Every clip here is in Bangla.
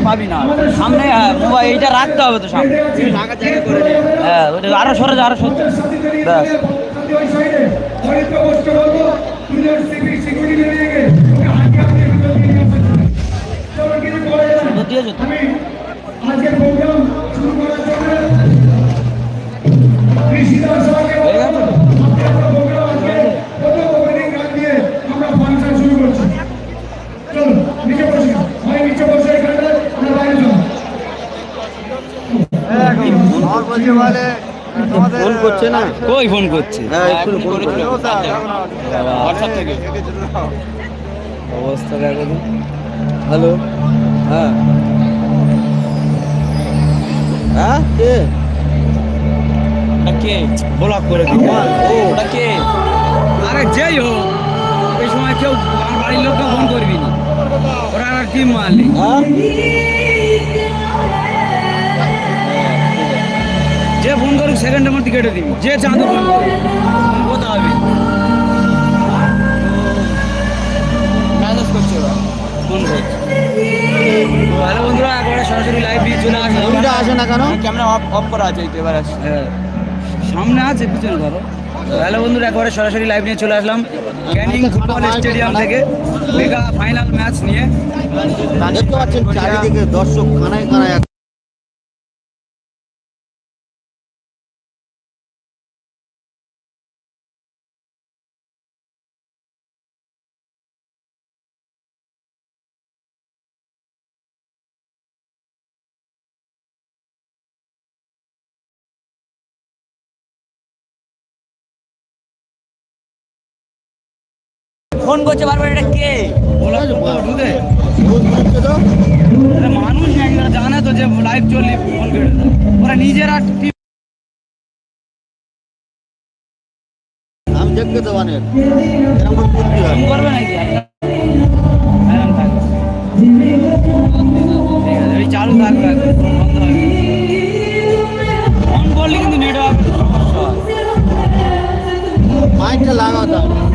পাবি না সামনে মোবাইল এইটা রাখতে হবে তো সামনে হ্যাঁ ওইটা আরও সরে যা, আরও সরে যা। ব্যাস দিয়েছ তো হয়ে গেছে? প্রোগ্রাম আজকে প্রথম ওপেনিং গান দিয়ে আমরা ফাংশন শুরু করছি চলুন নিচে বসে ভাই নিচে বসে এখানে আমরা বাইরে যাব আমার বলছে বলে তোমাদের ফোন করছে না? কই ফোন করছে? হ্যাঁ একটু ফোন করছে হোয়াটসঅ্যাপ থেকে। অবস্থা দেখো হ্যালো? হ্যাঁ। হ্যাঁ কে? কে? ব্লক করে ও ওটা কে? আরে যেই হোক এই সময় কেউ আমার বাড়ির লোককে ফোন করবি না। ওরা আর টিম মারলি হ্যাঁ? যে ফোন করুক সেকেন্ডের মধ্যে কেটে দিবি। যে চাঁদু ফোন করুক। হবে। মেসেজ করছে ওরা। ফোন করছে। হ্যালো বন্ধুরা একবারে সরাসরি লাইভ দিয়ে চলে আসে না কেন? ক্যামেরা অফ অফ করা আছে আসছে সামনে আছে পিছনে ধরো। তো হ্যালো বন্ধুরা একবারে সরাসরি লাইভ নিয়ে চলে আসলাম। ক্যানিং ফুটবল স্টেডিয়াম থেকে মেগা ফাইনাল ম্যাচ নিয়ে। দেখতে পাচ্ছেন চারিদিকে দর্শক কানায় কানায় ফোন করছে বারবার এটা কে? মানুষ নাকি জানে তো যে লাইভ চললে ফোন ওরা নিজেরা টি- আমি দেখতে হয় করবে নাকি? এই চালু থাকবে বন্ধ হবে করলে কিন্তু নেটওয়ার্ক সমস্যা মাইকটা লাগাও তাহলে।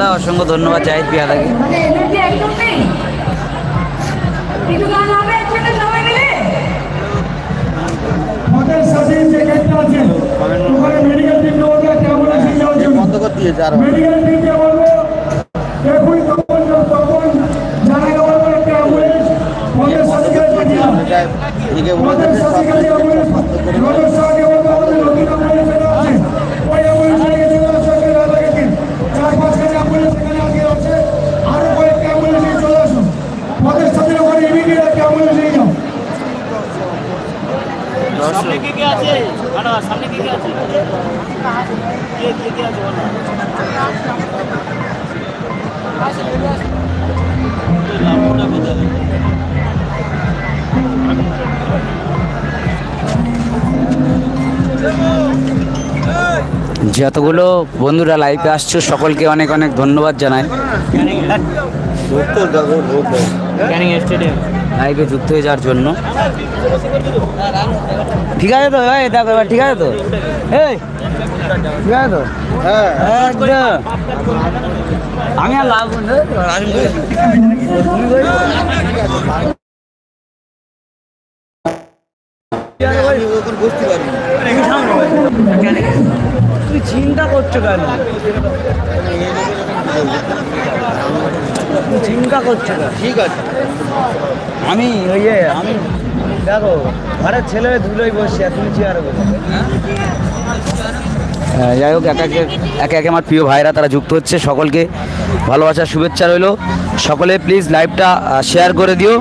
জন্য? বন্ধ করে দিয়েছে আর। মেডিকেল টিমকে বলব দেখুন তখন তখন জানা গেল একটা অ্যাম্বুলেন্স আমাদের সাথে সাথে অ্যাম্বুলেন্স নতুন অ্যাম্বুলেন্স আছে ওই অ্যাম্বুলেন্স নিয়ে চলে আসো এখানে রাত লাগে চার পাঁচ খানি অ্যাম্বুলেন্স এখানে আজকে আছে আরও কয়েকটা অ্যাম্বুলেন্স নিয়ে চলে আসো আমাদের সাথে ওখানে ইমিডিয়েট একটা অ্যাম্বুলেন্স নিয়ে যাও সামনে কে কে আছে? দাঁড়া সামনে কে কে আছে? কে কে কে আছে বলো। লাভটা কোথায় যতগুলো বন্ধুরা লাইভে আসছো সকলকে অনেক অনেক ধন্যবাদ জানাই। ক্যানিং স্টেডিয়াম লাইভে যুক্ত হয়ে যাওয়ার জন্য। ঠিক আছে তো? এই দেখো এবার ঠিক আছে তো? এই, ঠিক আছে তো? আমি আর লাভ তুই চিন্তা করছ কেন? চিন্তা করছে না। ঠিক আছে। আমি ওই যে আমি দেখো ঘরের ছেলে হয়ে ধুলোই বসছি এখন তুমি চেয়ারে বসে হ্যাঁ, যাই হোক একে একে একে একে আমার প্রিয় ভাইরা তারা যুক্ত হচ্ছে। সকলকে ভালোবাসার শুভেচ্ছা রইল। সকলে প্লিজ লাইভটা শেয়ার করে দিও।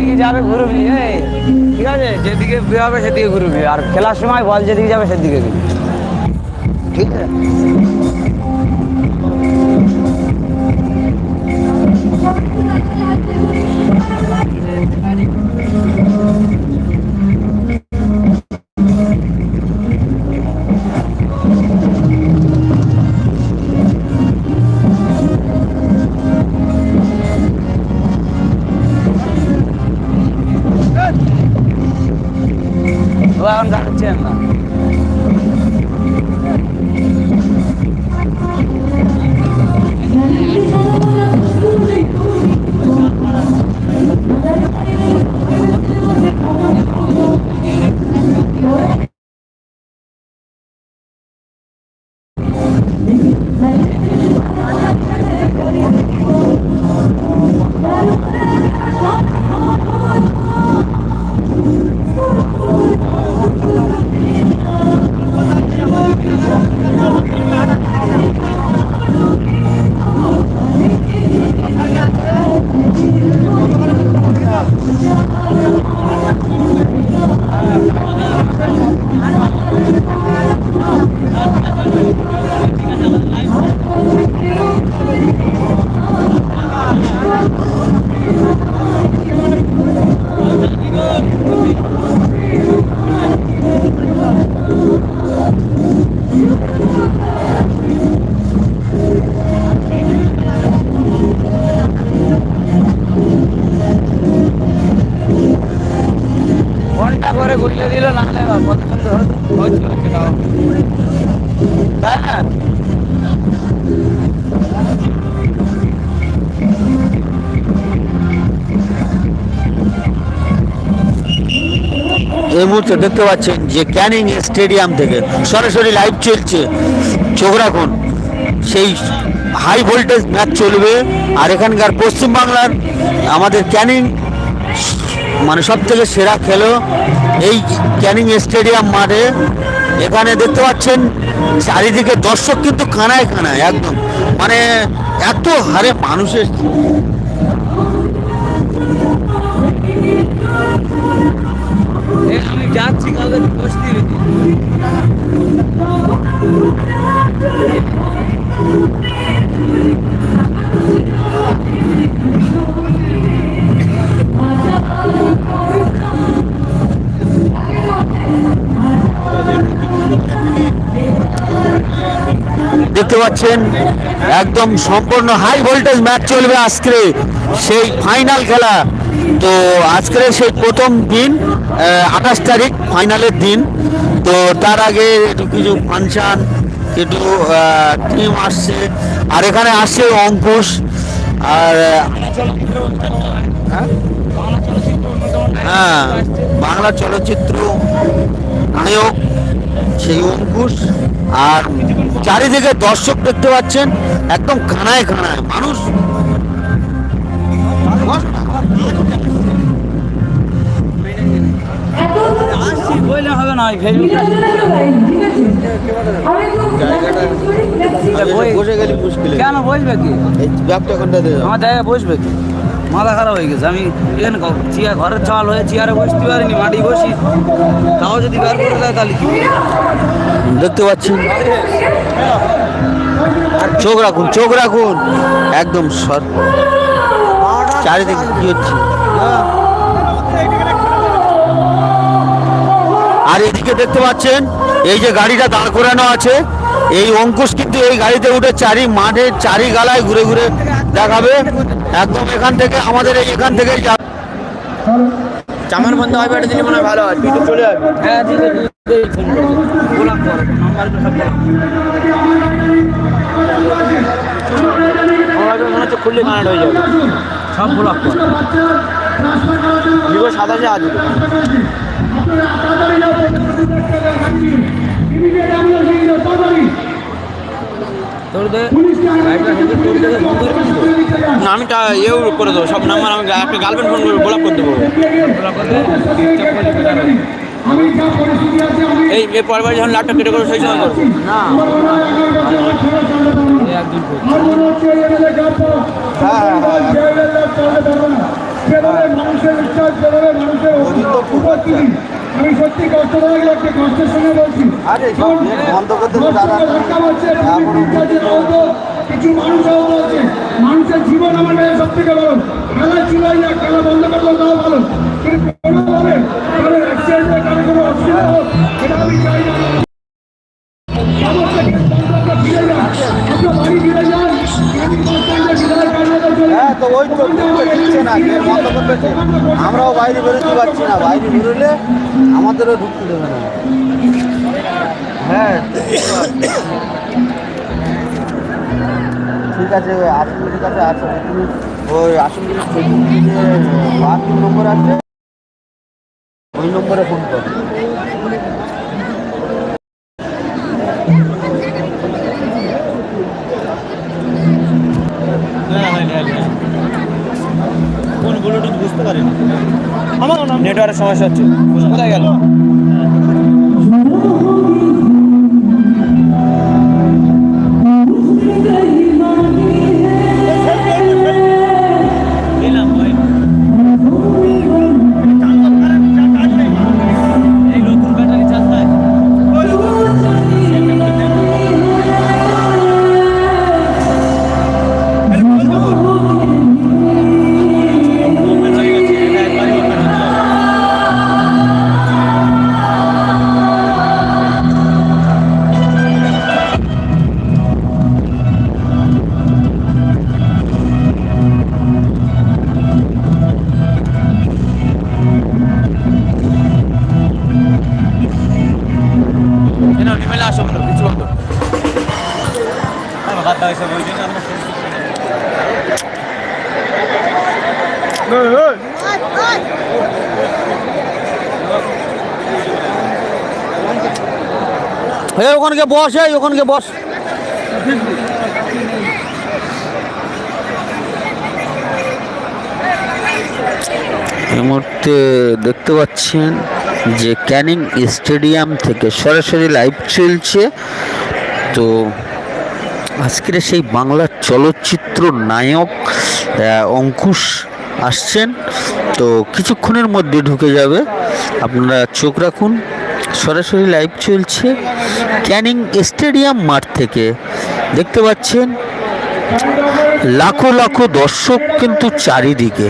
যেদিকে যাবে ঘুরবি ঠিক আছে? যেদিকে হবে সেদিকে ঘুরবি। আর খেলার সময় বল যেদিকে যাবে সেদিকে ঘুরবি। ঠিক আছে? ও এখন গাচ্ছেন না ঘণ্টা করে ঘুরলে দিল, না পছন্দ তাই না এই মুহূর্তে দেখতে পাচ্ছেন যে ক্যানিং স্টেডিয়াম থেকে সরাসরি লাইভ চলছে। চোখ রাখুন, সেই হাই ভোল্টেজ ম্যাচ চলবে। আর এখানকার পশ্চিমবাংলার আমাদের ক্যানিং মানে সব থেকে সেরা খেলো এই ক্যানিং স্টেডিয়াম মাঠে। এখানে দেখতে পাচ্ছেন, চারিদিকে দর্শক কিন্তু কানায় কানায়, একদম। মানে এত হারে মানুষের যাচ্ছি দেখতে পাচ্ছেন, একদম সম্পূর্ণ হাই ভোল্টেজ ম্যাচ চলবে আজকে সেই ফাইনাল খেলা। তো আজকের সেই প্রথম দিন আঠাশ তারিখ ফাইনালের দিন। তো তার আগে একটু কিছু ফাংশান, একটু টিম আসছে। আর এখানে আসছে অঙ্কুশ। আর হ্যাঁ বাংলা চলচ্চিত্র নায়ক সেই অঙ্কুশ আর চারিদিকে দর্শক দেখতে পাচ্ছেন একদম খানায় খানায় মানুষ। বসে গেলে মুশকিল। কেন বসবে কি? আমার জায়গায় বসবে কি? মাথা খারাপ হয়ে গেছে। আমি এখানে চেয়ার ঘরের চাল হয়ে চেয়ারে বসতে পারিনি, মাটি বসি। তাও যদি বের করে দেয় তাহলে কি? দেখতে পাচ্ছেন চোখ রাখুন চোখ রাখুন। একদম সর চারিদিকে কি হচ্ছে? আর এদিকে দেখতে পাচ্ছেন, এই যে গাড়িটা দাঁড় করানো আছে, এই অঙ্কুশ কিন্তু এই গাড়িতে উঠে চারি মাঠের চারি গালায় ঘুরে ঘুরে দেখাবে। একদম এখান থেকে আমাদের এই এখান থেকে চামার বন্ধ হয় বেটা দিলে মনে হয় ভালো হয়। তুই তো চলে যাবি হ্যাঁ ফোন করব গোলাপ করো মনে হচ্ছে খুললে কানেক্ট হয়ে যাবে। সব করো ভিভো সাতাশে তো। তোর দে গাড়িটা থেকে তোর দেখে বন্ধ করে দিবি তো? না আমি টা ইয়েও করে দেবো সব নাম্বার আমি একটা গার্লফ্রেন্ড ফোন করব গোলাপ করে দেবো। এই এর পরের বার যখন ল্যাপটপ কেটে করব সেই সময় করব না এই। হ্যাঁ হ্যাঁ হ্যাঁ। মানুষের মানুষের আমি সত্যি কষ্ট লাগে একটা কষ্টের সঙ্গে বলছি। কিছু মানুষ আহত আছে মানুষের জীবন আমার কাছে সব থেকে বড়। খেলা ছিল না খেলা বন্ধ করল তাও ভালো। কিন্তু কোনোভাবে কারও অ্যাক্সিডেন্টে কারও কোনো অসুবিধা হোক এটা আমি চাই না। বন্ধ আমরাও বাইরে বেরোতে পারছি না, বাইরে বেরোলে আমাদেরও ঢুকতে দেবে না। হ্যাঁ ঠিক আছে, আসুন, ঠিক আছে তুমি ওই আসুন বাহাত্তর নম্বর আছে, ওই নম্বরে ফোন করো। হচ্ছে। কোথায় ওখানকে বস, এই ওখানকে বস। এই মুহূর্তে দেখতে পাচ্ছেন যে ক্যানিং স্টেডিয়াম থেকে সরাসরি লাইভ চলছে। তো আজকের সেই বাংলার চলচ্চিত্র নায়ক অঙ্কুশ আসছেন। তো কিছুক্ষণের মধ্যে ঢুকে যাবে। আপনারা চোখ রাখুন। সরাসরি লাইভ চলছে ক্যানিং স্টেডিয়াম মাঠ থেকে। দেখতে পাচ্ছেন, লাখো লাখো দর্শক কিন্তু চারিদিকে।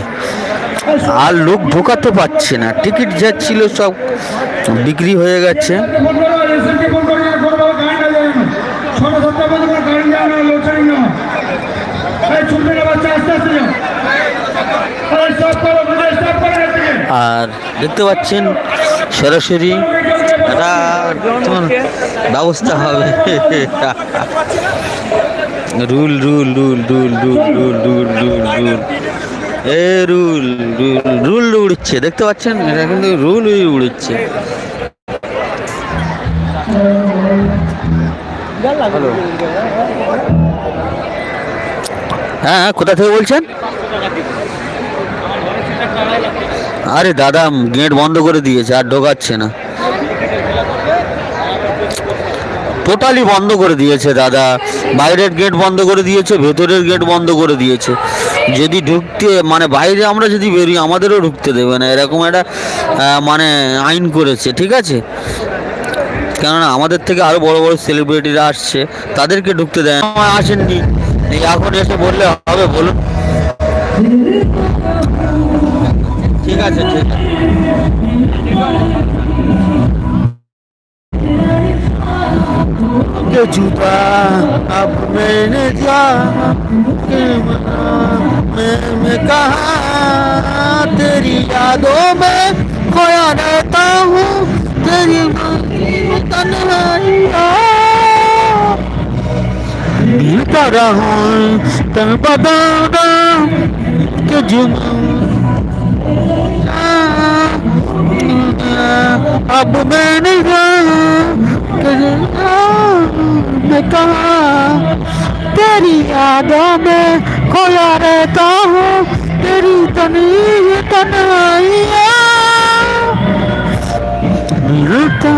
আর লোক ঢোকাতে পারছে না। টিকিট যাচ্ছিল সব বিক্রি হয়ে গেছে ফোন করো এসএমকে ফোন করো আর ফোন করো গাড়িটা যাবে না ছোট সত্তা বন্ধ করে গাড়ি আর দেখতে পাচ্ছেন সরাসরি ব্যবস্থা হবে। রুল রুল রুল রুল রুল রুল রুল রুল রুল। এ রুল রুল রুল উড়ছে দেখতে পাচ্ছেন? এটা কিন্তু রুল উড়ছে। হ্যাঁ, কোথা থেকে বলছেন? আরে দাদা, গেট বন্ধ করে দিয়েছে, আর ঢোকাচ্ছে না। টোটালি বন্ধ করে দিয়েছে দাদা। বাইরের গেট বন্ধ করে দিয়েছে, ভেতরের গেট বন্ধ করে দিয়েছে। যদি ঢুকতে মানে বাইরে আমরা যদি বেরিয়ে আমাদেরও ঢুকতে দেবে না। এরকম একটা মানে আইন করেছে, ঠিক আছে? কেননা আমাদের থেকে আরও বড় বড় সেলিব্রিটিরা আসছে, তাদেরকে ঢুকতে দেয়। আসেননি। এখন এসে বললে হবে, বলুন। ঠিক আছে ঠিক আছে के जुदा अब मैंने जा के मैं मैं कहा तेरी यादों में खोया रहता हूँ तेरी तन्हाइयाँ मिलता रहूं तन बताना के जुदा अब मैंने मैं कहा तेरी यादों में खोया रहता हूँ तेरी तनी तनाइया मिलता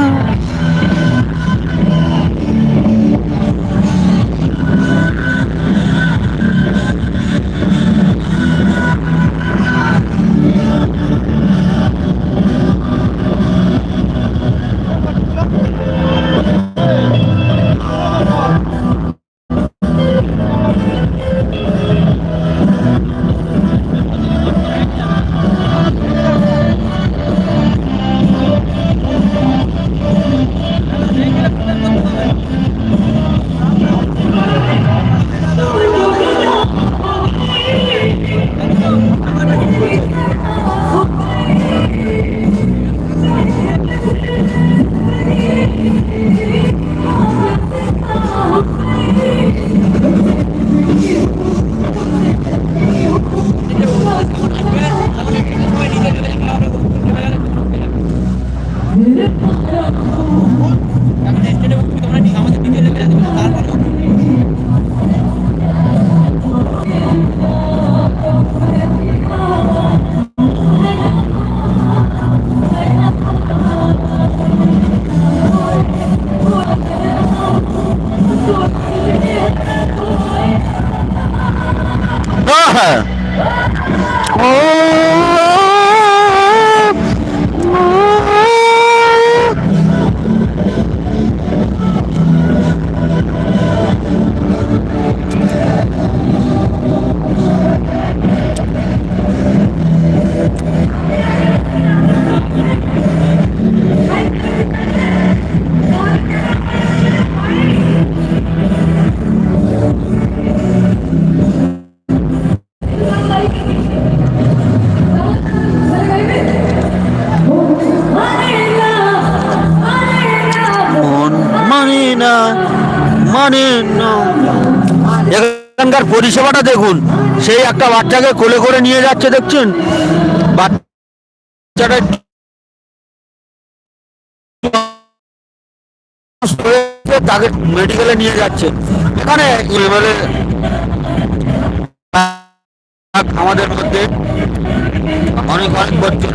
এখানকার পরিষেবাটা দেখুন, সেই একটা বাচ্চাকে কোলে করে নিয়ে যাচ্ছে, দেখছেন? বাচ্চাটা তাকে মেডিকেলে নিয়ে যাচ্ছে। এখানে আমাদের মধ্যে অনেক অনেক বছর